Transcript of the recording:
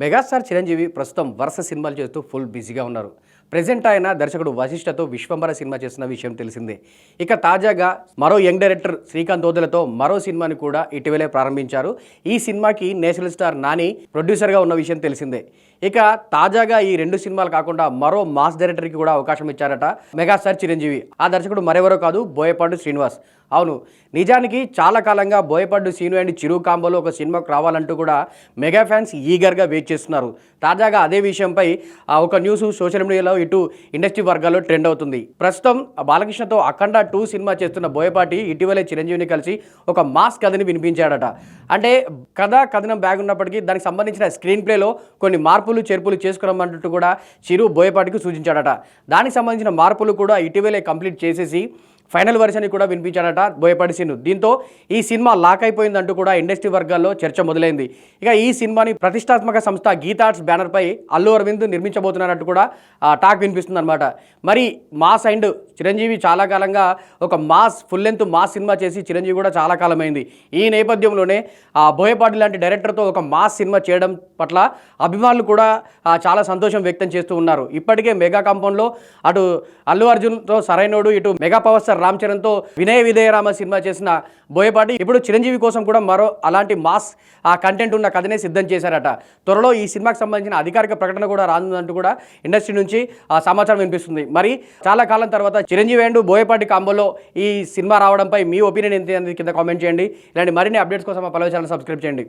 Megastar Chiranjeevi ప్రస్తుతం వరుస సినిమాలు చేస్తూ ఫుల్ బిజీగా ఉన్నారు. ప్రజెంట్ ఆయన దర్శకుడు వశిష్ఠతో విశ్వంబర సినిమా చేస్తున్న విషయం తెలిసిందే. ఇక తాజాగా మరో యంగ్ డైరెక్టర్ శ్రీకాంత్ దోదలతో మరో సినిమాని కూడా ఇటీవలే ప్రారంభించారు. ఈ సినిమాకి నేషనల్ స్టార్ నాని ప్రొడ్యూసర్గా ఉన్న విషయం తెలిసిందే. ఇక తాజాగా ఈ రెండు సినిమాలు కాకుండా మరో మాస్ డైరెక్టర్కి కూడా అవకాశం ఇచ్చారట మెగాస్టార్ చిరంజీవి. ఆ దర్శకుడు మరెవరో కాదు బోయపాడు శ్రీనివాస్. అవును నిజానికి చాలా కాలంగా బోయపాడు సీను అండ్ చిరు కాంబోలో ఒక సినిమాకు రావాలంటూ కూడా మెగా ఫ్యాన్స్ ఈగర్గా వెయిట్ చేస్తున్నారు. తాజాగా అదే విషయంపై ఒక న్యూస్ సోషల్ మీడియాలో ఇటు ఇండస్ట్రీ వర్గాల్లో ట్రెండ్ అవుతుంది. ప్రస్తుతం బాలకృష్ణతో అఖండ టూ సినిమా చేస్తున్న బోయపాటి ఇటీవలే చిరంజీవిని కలిసి ఒక మాస్ కథని వినిపించాడట. అంటే కథ కథనం బ్యాగ్ ఉన్నప్పటికీ దానికి సంబంధించిన స్క్రీన్ ప్లేలో కొన్ని మార్పులు చేర్పులు చేసుకురమ్మంటూ కూడా చిరు బోయపాటికి సూచించాడట. దానికి సంబంధించిన మార్పులు కూడా ఇటీవలే కంప్లీట్ చేసేసి ఫైనల్ వర్షన్ కూడా వినిపించాడట బోయపాటి సీను దీంతో ఈ సినిమా లాక్ అయిపోయిందంటూ కూడా ఇండస్ట్రీ వర్గాల్లో చర్చ మొదలైంది. ఇక ఈ సినిమాని ప్రతిష్టాత్మక సంస్థ గీతార్ట్స్ బ్యానర్పై అల్లు అరవింద్ నిర్మించబోతున్నారంటూ కూడా టాక్ వినిపిస్తుంది అనమాట మరి మాస్ అండ్ చిరంజీవి చాలా కాలంగా ఒక mass full length mass cinema చేసి చిరంజీవి కూడా చాలా కాలమైంది. ఈ నేపథ్యంలోనే బోయపాటి లాంటి డైరెక్టర్తో ఒక మాస్ సినిమా చేయడం పట్ల అభిమానులు కూడా చాలా సంతోషం వ్యక్తం చేస్తూ ఉన్నారు. ఇప్పటికే మెగా కాంపౌండ్లో అటు అల్లు అర్జున్తో సరైనోడు ఇటు మెగా పవర్ స్టార్ రామ్ చరణ్తో వినయ విధేయరామ సినిమా చేసిన బోయపాటి ఇప్పుడు చిరంజీవి కోసం కూడా మరో అలాంటి మాస్ ఆ కంటెంట్ ఉన్న కథనే సిద్ధం చేశారట. త్వరలో ఈ సినిమాకి సంబంధించిన అధికారిక ప్రకటన కూడా రానుందంటూ కూడా ఇండస్ట్రీ నుంచి ఆ సమాచారం వినిపిస్తుంది. మరి చాలా కాలం తర్వాత చిరంజీవి అండ్ బోయపాటి కాంబోలో ఈ సినిమా రావడంపై మీ ఒపీనియన్ ఏంటి కింద కామెంట్ చేయండి. ఇలాంటి మరిన్ని అప్డేట్స్ కోసం మా పల్లవి ఛానల్ సబ్స్క్రైబ్ చేయండి.